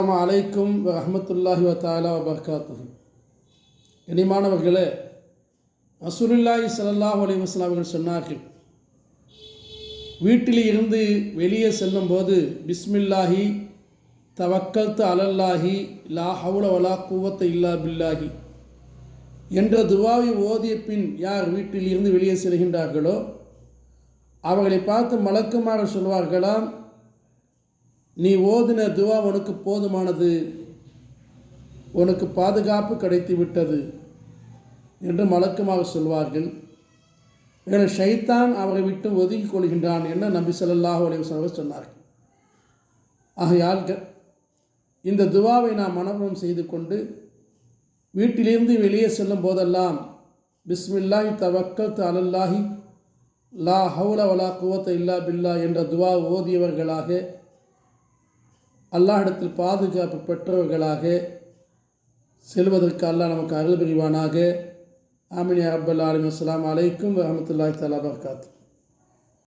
அஸ்ஸலாமு அலைக்கும் வரஹ்மத்துல்லாஹி வத்தாலா வபர்காத்து இனிமானவர்களே அசுருல்லாஹி ஸல்லல்லாஹு அலி வஸ்லாம் அவர்கள் சொன்னார்கள் வீட்டில் இருந்து வெளியே செல்லும் போது பிஸ்மில்லாஹி தவக்கல்த்து அலல்லாஹி லா ஹவுல வலா கூவத்தை இல்லா பில்லாஹி என்ற துவாவை ஓதிய பின் யார் வீட்டில் இருந்து வெளியே செல்கின்றார்களோ அவர்களை பார்த்து மலக்குமாறு சொல்வார்களாம் நீ ஓதின துவா உனக்கு போதுமானது. உனக்கு பாதுகாப்பு கிடைத்து விட்டது என்று மலக்கமாக சொல்வார்கள். என ஷைத்தான் அவரை விட்டு ஒதுங்கிக் கொள்கின்றான் என நம்பி ஸல்லல்லாஹு அலைஹி சொன்னார்கள். ஆகையால் இந்த துவாவை நாம் மனப்பம் செய்து கொண்டு வீட்டிலிருந்து வெளியே செல்லும் போதெல்லாம் பிஸ்மில்லாஹி த அலல்லாஹி லா ஹவுல வலா குவத்த இல்லா பில்லா என்ற துவா ஓதியவர்களாக அல்லாஹிடத்தில் பாதுகாப்பு பெற்றவர்களாக செல்வதற்கு அல்லாஹ் நமக்கு அருள் புரிவானாக. ஆமினி அரபல் ஆலமி அஸ்லாம் அலைக்கும் வரமத்துல்லாஹி தலா பர்காத்து